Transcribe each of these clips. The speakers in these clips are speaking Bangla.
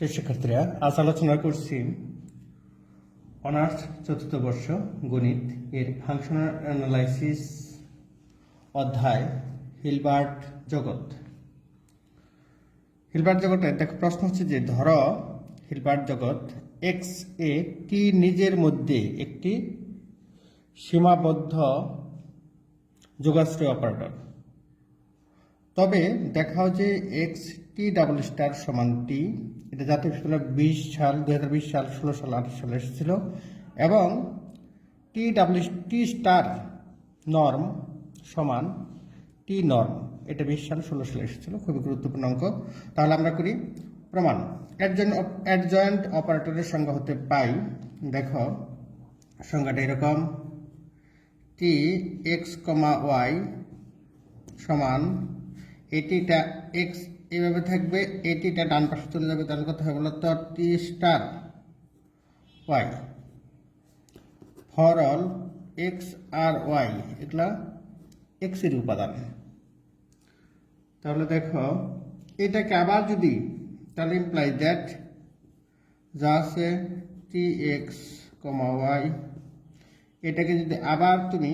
শিক্ষার্থীরা, আজ আলোচনা করছি অনার্স চতুর্থ বর্ষ গণিত এর ফাংশনাল অ্যানালাইসিস অধ্যায় হিলবার্ট জগৎ। হিলবার্ট জগতের দেখো প্রশ্ন হচ্ছে যে, ধর হিলবার্ট জগৎ এক্স এ টি নিজের মধ্যে একটি সীমাবদ্ধ যোগাশ্রয় অপারেটর। তবে দেখাও যে এক্স টি ডাবল স্টার সমান টি এটা জাতীয় বিশ্ববিদ্যালয় বিশ সাল, দুই হাজার বিশ সাল, ষোলো সাল, আঠাশ সালে এসেছিল। এবং T double T star norm সমান টি নর্ম এটা বিশ সাল, ষোলো সালে এসেছিল, খুবই গুরুত্বপূর্ণ অঙ্ক। তাহলে আমরা করি প্রমাণ। অ্যাডজয়েন্ট অপারেটরের সংজ্ঞা হতে পাই। দেখো, সংজ্ঞাটা এরকম। টি এক্স কমা ওয়াই সমান এটিটা এক্স এভাবে থাকবে, এটিটা ডান পাশে চলে যাবে, তাহলে কত হবে বলতো T star Y for all X R Y এগুলা এক্সের উপাদান। তাহলে দেখো, এটাকে আবার যদি, তাহলে ইমপ্লাই দ্যাট যা আছে টি এক্স কমা ওয়াই এটাকে যদি আবার তুমি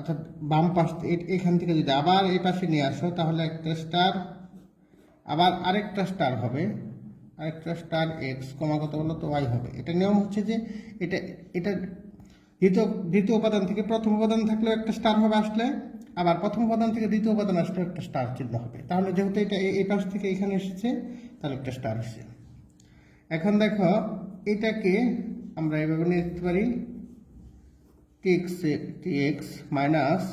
অর্থাৎ বাম পাশ এখান থেকে যদি আবার এই পাশে নিয়ে আসো, তাহলে একটা স্টার আবার আরেকটা স্টার হবে। আরেকটা স্টার এক্স কমা কত তো ওয়াই হবে। এটা নিয়ম হচ্ছে যে এটা এটা দ্বিতীয় দ্বিতীয় উপাদান থেকে প্রথম উপাদান থাকলেও একটা স্টার হবে আসলে, আবার প্রথম উপাদান থেকে দ্বিতীয় উপাদান আসলেও একটা স্টার চিহ্ন হবে। তাহলে যেহেতু এটা এই- পাশ থেকে এখানে এসেছে, তাহলে একটা স্টার এসেছে এখন দেখো, এটাকে আমরা এভাবে নিয়ে লিখতে পারি। T X T X minus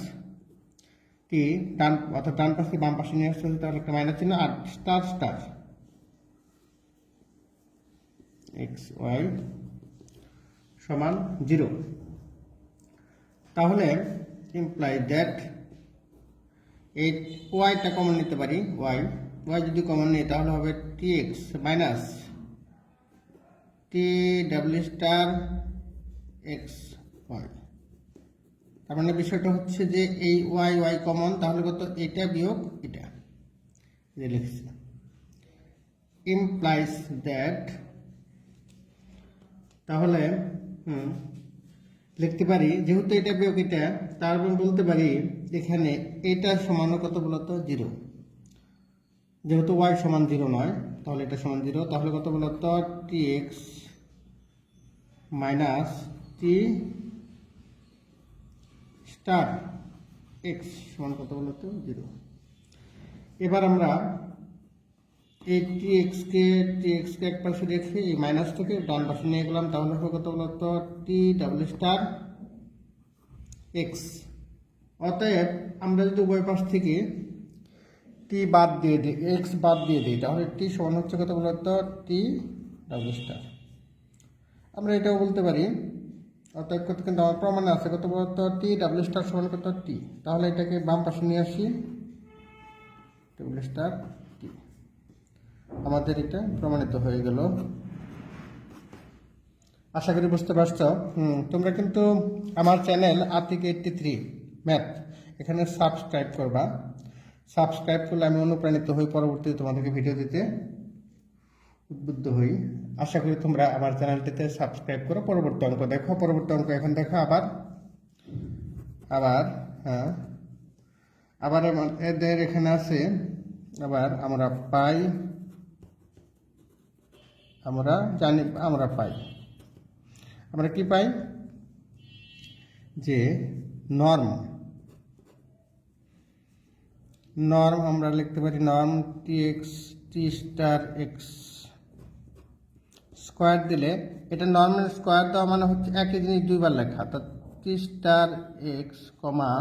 T ডান, অর্থাৎ ডান পাশে বাম পাশে নিয়ে আসতে তাহলে একটা মাইনাস চিহ্ন আর স্টার স্টার। এক্স ওয়াই সমান জিরো। তাহলে ইমপ্লাই দ্যাট এই ওয়াইটা কমন নিতে পারি ওয়াই ওয়াই যদি কমন নিই, তাহলে হবে T X minus T W star X Y তার মানে বিষয়টা হচ্ছে যে এই ওয়াই ওয়াই কমন তাহলে কত? এটা বিয়োগ এটা। যে ইমপ্লাইজ দ্যাট তাহলে, হুম, লিখতে পারি, যেহেতু এটা বিয়োগ এটা, তার মানে বলতে পারি এখানে এটা সমান কত বলতো? জিরো যেহেতু ওয়াই সমান জিরো নয়, তাহলে এটা সমান জিরো তাহলে কত বলতো? T X minus T star X সমান কত বলতো জিরো এবার আমরা এই টি এক্সকে টি এক্সকে এক পাশে রেখে এই মাইনাসটাকে ডান পাশে নিয়ে গেলাম, তাহলে হবে কত বলতো টি ডাবল স্টার এক্স অতএব আমরা যদি উভয় পাশ থেকে টি বাদ দিয়ে দিই এক্স বাদ দিয়ে দিই, তাহলে টি সমান হচ্ছে কত বলতো টি ডাবল স্টার আমরা এটাও বলতে পারি অর্থাৎ কত কিন্তু আমার প্রমাণে আছে কত বলতো টি ডাবল স্টার সমান কত টি তাহলে এটাকে বাম পাশে নিয়ে আসি ডাবল স্টার টি আমাদের এটা প্রমাণিত হয়ে গেল। আশা করি বুঝতে পারছ। হুম, তোমরা কিন্তু আমার channel Arthik eighty three math এখানে সাবস্ক্রাইব করবা। সাবস্ক্রাইব করলে আমি অনুপ্রাণিত হই পরবর্তীতে তোমাদেরকে ভিডিও দিতে। উদ্বুদ্ধ হই। আশা করি তোমরা আমার চ্যানেলটিতে সাবস্ক্রাইব করো। পরবর্তী অঙ্ক দেখো। পরবর্তী অঙ্ক এখন দেখো আবার। আবার হ্যাঁ। আবার এদের এখানে আছে। আবার আমরা পাই। আমরা জানি, আমরা পাই। আমরা কি পাই? যে নর্ম নর্ম আমরা লিখতে পারি। Norm T X T star X square দিলে এটা নর্মাল স্কোয়ার দেওয়া মানে হচ্ছে একই জিনিস দুইবার লেখা। অর্থাৎ star X comma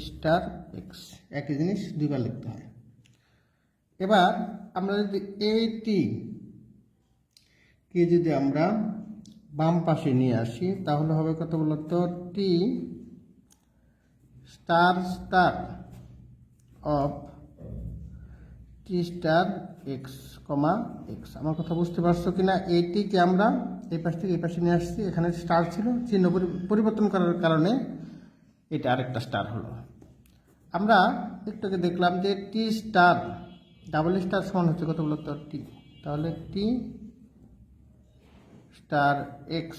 star X একই জিনিস দুইবার লিখতে হয়। এবার আমরা যদি এইটি কে যদি আমরা বাম পাশে নিয়ে আসি, তাহলে হবে কত বলতো? T star star of T star X comma X আমার কথা বুঝতে পারছ কিনা? এইটিকে আমরা এই পাশ থেকে এই পাশে নিয়ে আসছি। এখানে স্টার ছিল, চিহ্ন পরি- পরিবর্তন করার কারণে এটা আরেকটা স্টার হলো। আমরা একটু আগে দেখলাম যে টি স্টার ডাবল স্টার সমান হচ্ছে কত বলতো টি তাহলে T star X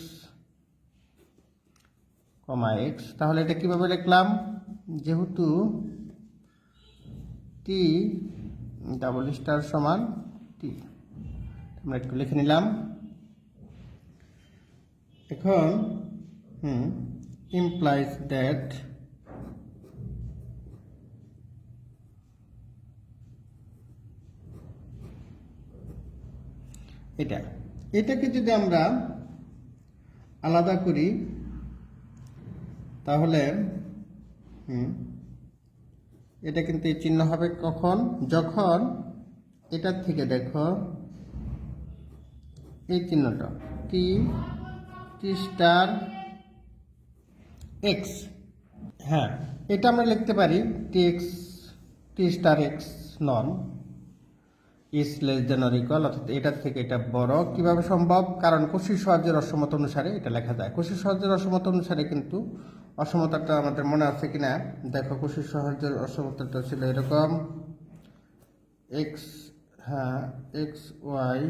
comma X তাহলে এটা কীভাবে লিখলাম? যেহেতু টি ডাবল স্টার সমান টি আমরা একটু লিখে নিলাম। এখন, হুম ইমপ্লাইজ দ্যাট এটা। এটাকে যদি আমরা আলাদা করি, তাহলে, হুম এটা কিন্তু এই চিহ্ন হবে কখন? যখন এটার থেকে দেখো, এই চিহ্নটা টি টি স্টার এক্স হ্যাঁ এটা আমরা লিখতে পারি T X T star X non is less than or equal অর্থাৎ এটার থেকে এটা বড় কীভাবে সম্ভব? কারণ কোশি সহজের অসমত অনুসারে এটা লেখা যায়। কোশি সহজের অসমত অনুসারে কিন্তু অসমতাটা আমাদের মনে আছে কিনা? দেখো কুশি সহজের অসমতাটা ছিল এরকম। এক্স হ্যাঁ এক্স ওয়াই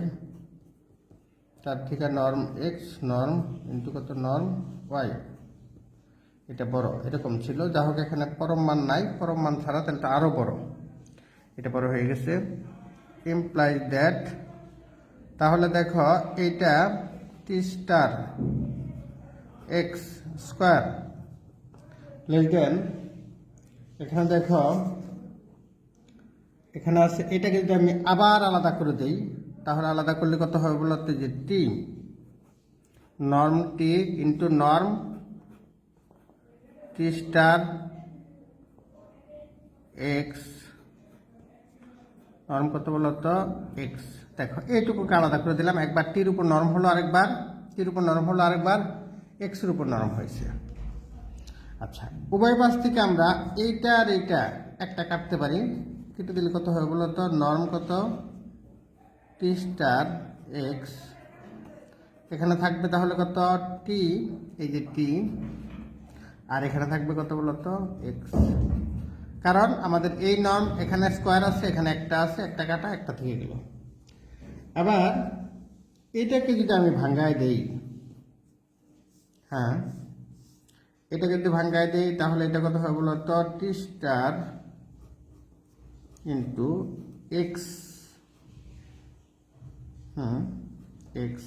তার থেকে নর্ম এক্স নর্ম ইন্টু কত নর্ম ওয়াই এটা বড়, এরকম ছিল। যা হোক, এখানে পরম মান নাই। পরম মান ছাড়া তাহলে এটা আরও বড়। এটা বড় হয়ে গেছে। ইমপ্লাই দ্যাট তাহলে দেখো এইটা T star X square less এখানে দেখো, এখানে আছে, এটাকে যদি আমি আবার আলাদা করে দিই, তাহলে আলাদা করলে কত হবে বলতে যে T norm T into norm T star X norm কত বলতো এক্স দেখো, এইটুকুকে আলাদা করে দিলাম। একবার টির উপর নরম হলো আরেকবার টির উপর নরম হলো আরেকবার এক্সের উপর নরম হয়েছে। আচ্ছা। উভয় পাশ থেকে আমরা এইটা আর এইটা একটা কাটতে পারি। কেটে দিলে কত হবে বলো বলতো নরম কত? টি স্টার এক্স এখানে থাকবে তাহলে কত? টি এই যে টি আর এখানে থাকবে কত বলতো এক্স কারণ আমাদের এই নর্ম এখানে স্কোয়ার আছে, এখানে একটা আছে, একটা কাটা, একটা থেকে গেল। আবার এটাকে যদি আমি ভাঙ্গায় দেই হ্যাঁ এটাকে যদি ভাঙ্গায় দেই, তাহলে এটা কত হবে বলো বলতো T star into X hmm X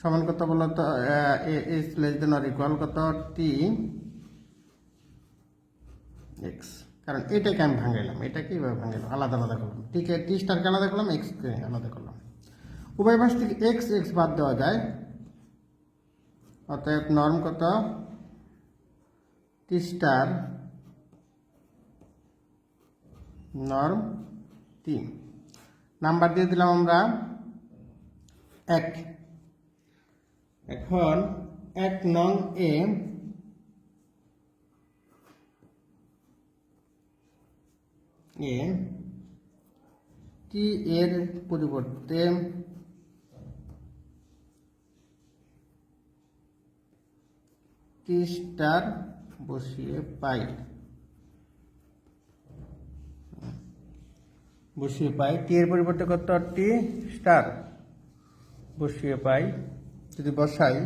সমান কত বলতো is less than or equal কত? টি এক্স কারণ এটাকে আমি ভাঙাইলাম এটাকে এভাবে ভাঙাইলাম আলাদা আলাদা করলাম। টিকে টি স্টারকে আলাদা করলাম? এক্সকে আলাদা করলাম। উভয় পাশ থেকে এক্স এক্স বাদ দেওয়া যায়। অতএব নর্ম কত? T star norm T number দিয়ে দিলাম আমরা এক। এখন এক নং এ এ টি এর পরিবর্তে টি স্টার বসিয়ে পাই। বসিয়ে পাই। টি এর পরিবর্তে কত? টি স্টার বসিয়ে পাই। যদি বসাই,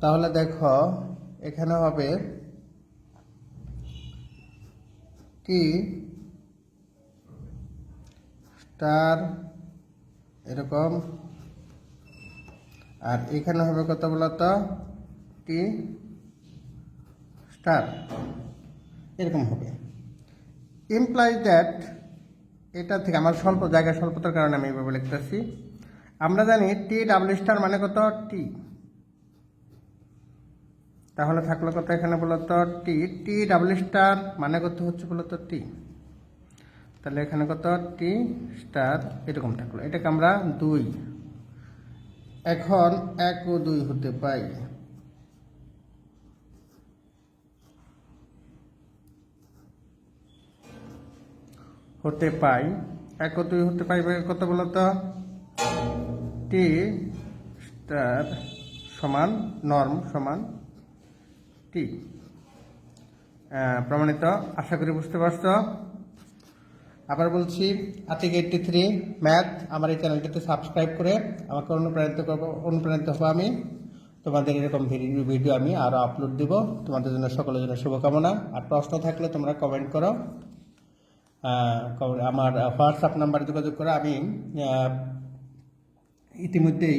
তাহলে দেখো, এখানে হবে টি স্টার এরকম। আর এখানে হবে কত বলতো? টি স্টার এরকম হবে। ইমপ্লাই দ্যাট এটা থেকে আমার স্বল্প জায়গা স্বল্পতার কারণে আমি এইভাবে লিখতেছি। আমরা জানি টি ডাবল স্টার মানে কত? টি তাহলে থাকল কত এখানে বলতো? টি টি ডাবল স্টার মানে কত হচ্ছে বলতো? টি তাহলে এখানে কত? টি স্টার এরকম থাকল। এটাকে আমরা দুই। এখন এক ও দুই হতে পাই। হতে পাই। এক দুই হতে পাই কত বলতো টি স্টার সমান নর্ম সমান টি প্রমাণিত, আশা করি বুঝতে পারছ? আবার বলছি আতিক এইটটি থ্রি ম্যাথ আমার এই চ্যানেলটিতে সাবস্ক্রাইব করে আমাকে অনুপ্রাণিত করব, অনুপ্রাণিত হব আমি। তোমাদের এরকম ভিডিও ভিডিও আমি আরও আপলোড দিব। তোমাদের জন্য সকলের জন্য শুভকামনা। আর প্রশ্ন থাকলে তোমরা কমেন্ট করো। আমার হোয়াটসঅ্যাপ নাম্বারে যোগাযোগ করে আমি ইতিমধ্যেই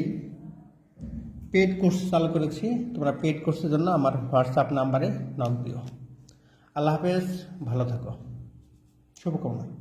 পেড কোর্স চালু করেছি। তোমরা পেড কোর্সের জন্য আমার হোয়াটসঅ্যাপ নাম্বারে নাম দিও। আল্লাহ হাফেজ, ভালো থাকো। শুভকামনা।